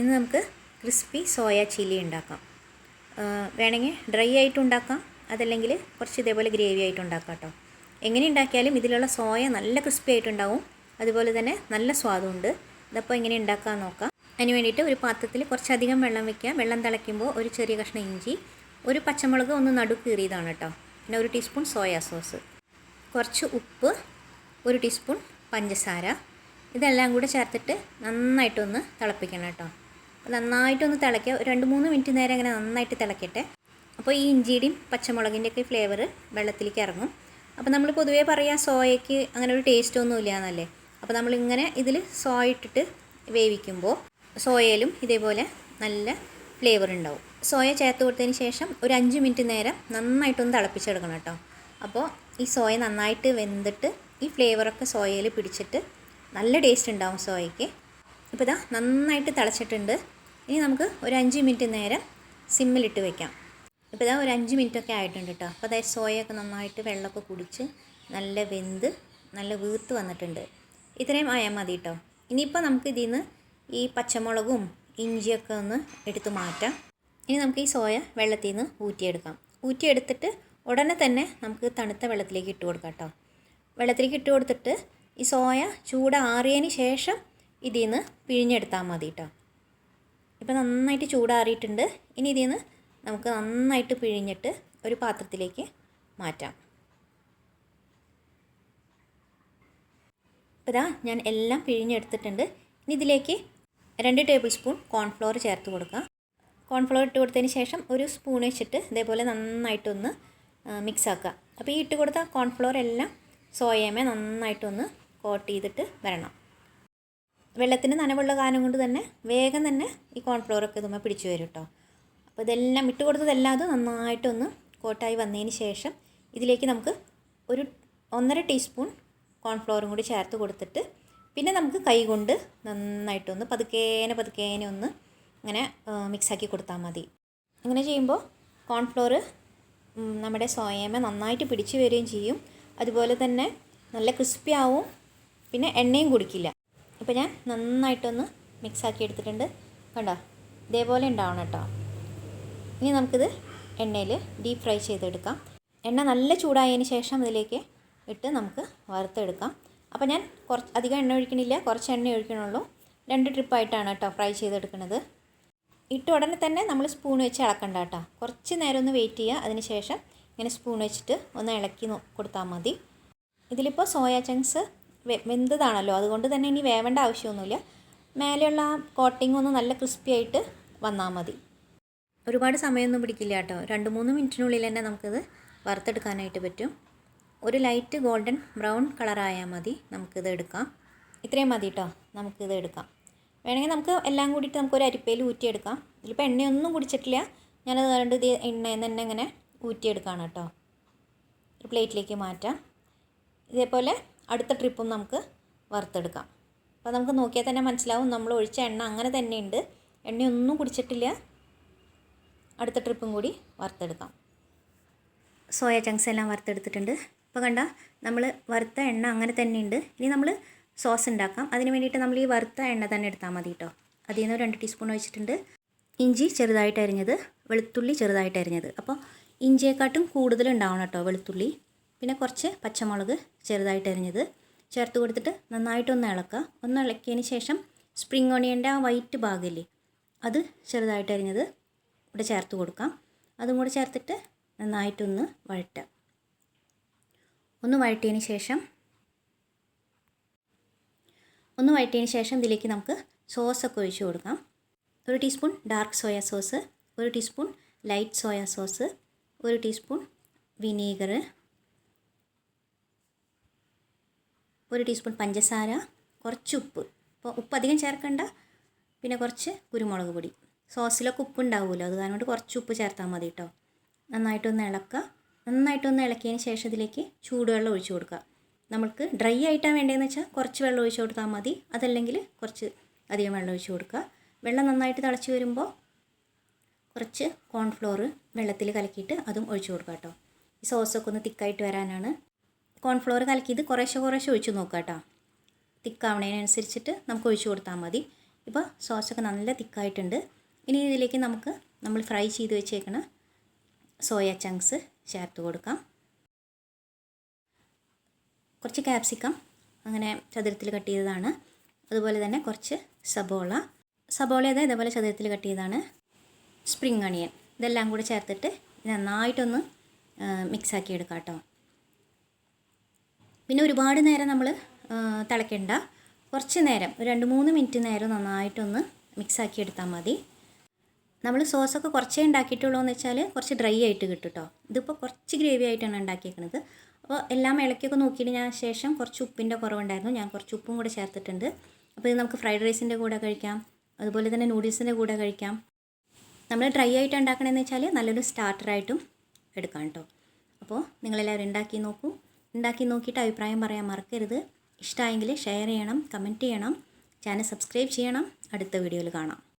ഇന്ന് നമുക്ക് crispy soya chilli ഉണ്ടാക്കാം. വേണമെങ്കിൽ ഡ്രൈ ആയിട്ട് ഉണ്ടാക്കാം. അതല്ലെങ്കിൽ കുറച്ച് ഇതേപോലെ ഗ്രേവി ആയിട്ട് ഉണ്ടാക്കാം കേട്ടോ. എങ്ങനെ ഉണ്ടാക്കിയാലും ഇതിലുള്ള സോയ നല്ല ക്രിസ്പി ആയിട്ടുണ്ടാവും അതുപോലെ തന്നെ നല്ല സ്വാദുണ്ട് ഇതപ്പോൾ എങ്ങനെ ഉണ്ടാക്കാൻ നോക്കാം. അതിന് വേണ്ടിയിട്ട് ഒരു പാത്രത്തിൽ കുറച്ചധികം വെള്ളം വെക്കുക വെള്ളം തിളയ്ക്കുമ്പോൾ ഒരു ചെറിയ കഷ്ണം ഇഞ്ചി ഒരു പച്ചമുളക് ഒന്ന് നടു കീറിയതാണ് കേട്ടോ. പിന്നെ ഒരു ടീസ്പൂൺ സോയാ സോസ് കുറച്ച് ഉപ്പ് ഒരു ടീസ്പൂൺ പഞ്ചസാര. ഇതെല്ലാം കൂടെ ചേർത്തിട്ട് നന്നായിട്ടൊന്ന് തിളപ്പിക്കണം കേട്ടോ. നന്നായിട്ടൊന്ന് തിളയ്ക്കുക രണ്ട് മൂന്ന് മിനിറ്റ് നേരം അങ്ങനെ നന്നായിട്ട് തിളക്കട്ടെ. അപ്പോൾ ഈ ഇഞ്ചിയുടെയും പച്ചമുളകിന്റെയൊക്കെ ഫ്ലേവർ വെള്ളത്തിലേക്ക് ഇറങ്ങും. അപ്പോൾ നമ്മൾ പൊതുവേ പറയാം സോയയ്ക്ക് അങ്ങനെ ഒരു ടേസ്റ്റ് ഒന്നും ഇല്ല എന്നല്ലേ അപ്പോൾ നമ്മളിങ്ങനെ ഇതിൽ സോയ ഇട്ടിട്ട് വേവിക്കുമ്പോൾ സോയയിലും ഇതേപോലെ നല്ല ഫ്ലേവർ ഉണ്ടാവും. സോയ ചേർത്ത് കൊടുത്തതിന് ശേഷം ഒരു അഞ്ച് മിനിറ്റ് നേരം നന്നായിട്ടൊന്ന് തിളപ്പിച്ചെടുക്കണം കേട്ടോ. അപ്പോൾ ഈ സോയ നന്നായിട്ട് വെന്തിട്ട് ഈ ഫ്ലേവറൊക്കെ സോയയിൽ പിടിച്ചിട്ട് നല്ല ടേസ്റ്റ് ഉണ്ടാവും സോയയ്ക്ക്. ഇപ്പോൾ ഇതാ നന്നായിട്ട് തിളച്ചിട്ടുണ്ട്. ഇനി നമുക്ക് ഒരു അഞ്ച് മിനിറ്റ് നേരം സിമ്മിലിട്ട് വെക്കാം. ഇപ്പോൾ ഇതാ ഒരു അഞ്ച് മിനിറ്റൊക്കെ ആയിട്ടുണ്ട് കേട്ടോ. അപ്പോൾ അതായത് സോയൊക്കെ നന്നായിട്ട് വെള്ളമൊക്കെ കുടിച്ച് നല്ല വെന്ത് നല്ല വീർത്ത് വന്നിട്ടുണ്ട്. ഇത്രയും ആയാൽ മതി കേട്ടോ. ഇനിയിപ്പോൾ നമുക്ക് ഇതിൽ നിന്ന് ഈ പച്ചമുളകും ഇഞ്ചിയൊക്കെ ഒന്ന് എടുത്ത് മാറ്റാം. ഇനി നമുക്ക് ഈ സോയ വെള്ളത്തിൽ നിന്ന് ഊറ്റിയെടുക്കാം. ഊറ്റിയെടുത്തിട്ട് ഉടനെ തന്നെ നമുക്ക് തണുത്ത വെള്ളത്തിലേക്ക് ഇട്ട് കൊടുക്കാം കേട്ടോ. വെള്ളത്തിലേക്ക് ഇട്ട് കൊടുത്തിട്ട് ഈ സോയ ചൂടാറിയതിന് ശേഷം ഇതിൽ നിന്ന് പിഴിഞ്ഞെടുത്താൽ മതി കേട്ടോ. ഇപ്പം നന്നായിട്ട് ചൂടാറിയിട്ടുണ്ട്. ഇനി ഇതിൽ നിന്ന് നമുക്ക് നന്നായിട്ട് പിഴിഞ്ഞിട്ട് ഒരു പാത്രത്തിലേക്ക് മാറ്റാം. ഇപ്പോൾ ഇതാ ഞാൻ എല്ലാം പിഴിഞ്ഞെടുത്തിട്ടുണ്ട്. ഇനി ഇതിലേക്ക് രണ്ട് ടേബിൾ സ്പൂൺ കോൺഫ്ലോർ ചേർത്ത് കൊടുക്കുക കോൺഫ്ലോർ ഇട്ട് കൊടുത്തതിന് ശേഷം ഒരു സ്പൂൺ വെച്ചിട്ട് ഇതേപോലെ നന്നായിട്ടൊന്ന് മിക്സ് ആക്കുക. അപ്പോൾ ഈ ഇട്ട് കൊടുത്ത കോൺഫ്ലോർ എല്ലാം സോയമേ നന്നായിട്ടൊന്ന് കോട്ട് ചെയ്തിട്ട് വരണം. വെള്ളത്തിന് നനവുള്ള കാരണം കൊണ്ട് തന്നെ വേഗം തന്നെ ഈ കോൺഫ്ലോറൊക്കെ ഇതുമ്മ പിടിച്ചു വരും കേട്ടോ അപ്പോൾ ഇതെല്ലാം ഇട്ട് കൊടുത്തതെല്ലാം അത് നന്നായിട്ടൊന്ന് കോട്ടായി വന്നതിന് ശേഷം ഇതിലേക്ക് നമുക്ക് ഒരു ഒന്നര ടീസ്പൂൺ കോൺഫ്ലോറും കൂടി ചേർത്ത് കൊടുത്തിട്ട് പിന്നെ നമുക്ക് കൈ കൊണ്ട് നന്നായിട്ടൊന്ന് പതുക്കേനെ പതുക്കേനെ ഒന്ന് അങ്ങനെ മിക്സാക്കി കൊടുത്താൽ മതി. അങ്ങനെ ചെയ്യുമ്പോൾ കോൺഫ്ലോർ നമ്മുടെ സോയമ നന്നായിട്ട് പിടിച്ചു വരികയും ചെയ്യും. അതുപോലെ തന്നെ നല്ല ക്രിസ്പി ആവും. പിന്നെ എണ്ണയും കുടിക്കില്ല. ഇപ്പോൾ ഞാൻ നന്നായിട്ടൊന്ന് മിക്സാക്കി എടുത്തിട്ടുണ്ട്. കണ്ടോ? ഇതേപോലെ ഉണ്ടാവണം കേട്ടോ. ഇനി നമുക്കിത് എണ്ണയിൽ ഡീപ്പ് ഫ്രൈ ചെയ്തെടുക്കാം. എണ്ണ നല്ല ചൂടായതിന് ശേഷം ഇതിലേക്ക് ഇട്ട് നമുക്ക് വറുത്തെടുക്കാം. അപ്പോൾ ഞാൻ കുറച്ച് അധികം എണ്ണ ഒഴിക്കണില്ല കുറച്ച് എണ്ണ ഒഴിക്കണുള്ളൂ. രണ്ട് ട്രിപ്പായിട്ടാണ് കേട്ടോ ഫ്രൈ ചെയ്തെടുക്കുന്നത് ഇട്ട് ഉടനെ തന്നെ നമ്മൾ സ്പൂൺ വെച്ച് ഇളക്കണ്ട കേട്ടോ. കുറച്ച് നേരം ഒന്ന് വെയിറ്റ് ചെയ്യുക. അതിന് ശേഷം ഇങ്ങനെ സ്പൂൺ വെച്ചിട്ട് ഒന്ന് ഇളക്കി കൊടുത്താൽ മതി. ഇതിലിപ്പോൾ സോയാ ചങ്ക്സ് വെന്തതാണല്ലോ. അതുകൊണ്ട് തന്നെ ഇനി വേവേണ്ട ആവശ്യമൊന്നുമില്ല. മേലെയുള്ള ആ കോട്ടിംഗ് ഒന്ന് നല്ല ക്രിസ്പി ആയിട്ട് വന്നാൽ മതി. ഒരുപാട് സമയമൊന്നും പിടിക്കില്ല കേട്ടോ. രണ്ട് മൂന്ന് മിനിറ്റിനുള്ളിൽ തന്നെ നമുക്കിത് വറുത്തെടുക്കാനായിട്ട് പറ്റും. ഒരു ലൈറ്റ് ഗോൾഡൻ ബ്രൗൺ കളറായാൽ മതി. നമുക്കിത് എടുക്കാം. ഇത്രയും മതി കേട്ടോ. നമുക്കിത് എടുക്കാം. വേണമെങ്കിൽ നമുക്ക് എല്ലാം കൂടിയിട്ട് നമുക്കൊരു അരിപ്പയിൽ ഊറ്റിയെടുക്കാം. ഇതിലിപ്പോൾ എണ്ണയൊന്നും കുടിച്ചിട്ടില്ല. ഞാനത് ഇത് എണ്ണയിൽ തന്നെ ഇങ്ങനെ ഊറ്റിയെടുക്കുകയാണ് കേട്ടോ. ഒരു പ്ലേറ്റിലേക്ക് മാറ്റാം. ഇതേപോലെ അടുത്ത ട്രിപ്പും നമുക്ക് വറുത്തെടുക്കാം. അപ്പോൾ നമുക്ക് നോക്കിയാൽ തന്നെ മനസ്സിലാവും നമ്മൾ ഒഴിച്ച എണ്ണ അങ്ങനെ തന്നെയുണ്ട്. എണ്ണയൊന്നും കുടിച്ചിട്ടില്ല. അടുത്ത ട്രിപ്പും കൂടി വറുത്തെടുക്കാം. സോയ ചങ്ക്സ് എല്ലാം വറുത്തെടുത്തിട്ടുണ്ട്. ഇപ്പോൾ കണ്ട നമ്മൾ വറുത്ത എണ്ണ അങ്ങനെ തന്നെയുണ്ട്. ഇനി നമ്മൾ സോസ് ഉണ്ടാക്കാം. അതിന് വേണ്ടിയിട്ട് നമ്മൾ ഈ വറുത്ത എണ്ണ തന്നെ എടുത്താൽ മതി കേട്ടോ. അതിൽ നിന്ന് രണ്ട് ടീസ്പൂൺ ഒഴിച്ചിട്ടുണ്ട്. ഇഞ്ചി ചെറുതായിട്ട് അരിഞ്ഞത് വെളുത്തുള്ളി ചെറുതായിട്ട് അരിഞ്ഞത്. അപ്പോൾ ഇഞ്ചിയെക്കാട്ടും കൂടുതൽ ഉണ്ടാവണം കേട്ടോ വെളുത്തുള്ളി. പിന്നെ കുറച്ച് പച്ചമുളക് ചെറുതായിട്ട് അരിഞ്ഞത്. ചേർത്ത് കൊടുത്തിട്ട് നന്നായിട്ടൊന്ന് ഇളക്കുക. ഒന്ന് ഇളക്കിയതിന് ശേഷം സ്പ്രിംഗ് ഓണിയന്റെ ആ വൈറ്റ് ഭാഗമില്ലേ അത് ചെറുതായിട്ട് അരിഞ്ഞത് ഇവിടെ ചേർത്ത് കൊടുക്കാം. അതും കൂടെ ചേർത്തിട്ട് നന്നായിട്ടൊന്ന് വഴറ്റാം ഒന്ന് വഴറ്റിയതിന് ശേഷം ഒന്ന് വഴറ്റിയതിന് ശേഷം ഇതിലേക്ക് നമുക്ക് സോസൊക്കെ ഒഴിച്ചു കൊടുക്കാം. ഒരു ടീസ്പൂൺ ഡാർക്ക് സോയാ സോസ് ഒരു ടീസ്പൂൺ ലൈറ്റ് സോയാ സോസ് ഒരു ടീസ്പൂൺ വിനീഗർ ഒരു ടീസ്പൂൺ പഞ്ചസാര കുറച്ച് ഉപ്പ്. അപ്പോൾ ഉപ്പ് അധികം ചേർക്കണ്ട. പിന്നെ കുറച്ച് കുരുമുളക് പൊടി. സോസിലൊക്കെ ഉപ്പ് ഉണ്ടാവുമല്ലോ അത് കാരണം കുറച്ച് ഉപ്പ് ചേർത്താൽ മതി കേട്ടോ നന്നായിട്ടൊന്ന് ഇളക്കുക. നന്നായിട്ടൊന്ന് ഇളക്കിയതിന് ശേഷം ഇതിലേക്ക് ചൂടുവെള്ളം ഒഴിച്ചു കൊടുക്കുക. നമുക്ക് ഡ്രൈ ആയിട്ടാണ് വേണ്ടതെന്ന് വെച്ചാൽ കുറച്ച് വെള്ളം ഒഴിച്ചു കൊടുത്താൽ മതി. അതല്ലെങ്കിൽ കുറച്ച് അധികം വെള്ളം ഒഴിച്ചു കൊടുക്കുക. വെള്ളം നന്നായിട്ട് തിളച്ച് വരുമ്പോൾ കുറച്ച് കോൺഫ്ലോർ വെള്ളത്തിൽ കലക്കിയിട്ട് അതും ഒഴിച്ചു കൊടുക്കുക കേട്ടോ ഈ സോസൊക്കെ ഒന്ന് തിക്കായിട്ട് വരാനാണ് കോൺഫ്ലോർ കലക്കിയത് കുറേശ്ശെ കുറേശ്ശെ ഒഴിച്ച് നോക്കുക കേട്ടോ. തിക്കാവണതിനനുസരിച്ചിട്ട് നമുക്ക് ഒഴിച്ച് കൊടുത്താൽ മതി. ഇപ്പോൾ സോസൊക്കെ നല്ല തിക്കായിട്ടുണ്ട്. ഇനി ഇതിലേക്ക് നമുക്ക് നമ്മൾ ഫ്രൈ ചെയ്ത് വെച്ചേക്കണ സോയ ചങ്ക്സ് ചേർത്ത് കൊടുക്കാം. കുറച്ച് ക്യാപ്സിക്കം അങ്ങനെ ചതുരത്തിൽ കട്ട് ചെയ്തതാണ്. അതുപോലെ തന്നെ കുറച്ച് സബോള. സബോള ഇത് ഇതേപോലെ ചതുരത്തിൽ കട്ട് ചെയ്തതാണ്. Spring onion. ഇതെല്ലാം കൂടെ ചേർത്തിട്ട് നന്നായിട്ടൊന്ന് മിക്സാക്കി എടുക്കാം കേട്ടോ. പിന്നെ ഒരുപാട് നേരം നമ്മൾ തിളയ്ക്കണ്ട. കുറച്ച് നേരം ഒരു രണ്ട് മൂന്ന് മിനിറ്റ് നേരം നന്നായിട്ടൊന്ന് മിക്സാക്കി എടുത്താൽ മതി. നമ്മൾ സോസൊക്കെ കുറച്ചേ ഉണ്ടാക്കിയിട്ടുള്ളൂ എന്ന് വെച്ചാൽ കുറച്ച് ഡ്രൈ ആയിട്ട് കിട്ടും കേട്ടോ ഇതിപ്പോൾ കുറച്ച് ഗ്രേവി ആയിട്ടാണ് ഉണ്ടാക്കിയേക്കുന്നത് അപ്പോൾ എല്ലാം ഇളക്കിയൊക്കെ നോക്കിയിട്ട് ഞാൻ ശേഷം കുറച്ച് ഉപ്പിന്റെ കുറവുണ്ടായിരുന്നു. ഞാൻ കുറച്ച് ഉപ്പും കൂടെ ചേർത്തിട്ടുണ്ട്. അപ്പോൾ ഇത് നമുക്ക് ഫ്രൈഡ് റൈസിന്റെ കൂടെ കഴിക്കാം. അതുപോലെ തന്നെ നൂഡിൽസിന്റെ കൂടെ കഴിക്കാം. നമ്മൾ ഡ്രൈ ആയിട്ട് ഉണ്ടാക്കണമെന്ന് വെച്ചാൽ നല്ലൊരു സ്റ്റാർട്ടറായിട്ടും എടുക്കാം കേട്ടോ അപ്പോൾ നിങ്ങളെല്ലാവരും ഉണ്ടാക്കി നോക്കൂ. ഉണ്ടാക്കി നോക്കിയിട്ട് അഭിപ്രായം പറയാൻ മറക്കരുത്. ഇഷ്ടമായെങ്കിൽ ഷെയർ ചെയ്യണം കമന്റ് ചെയ്യണം. ചാനൽ സബ്സ്ക്രൈബ് ചെയ്യണം. അടുത്ത വീഡിയോയിൽ കാണാം.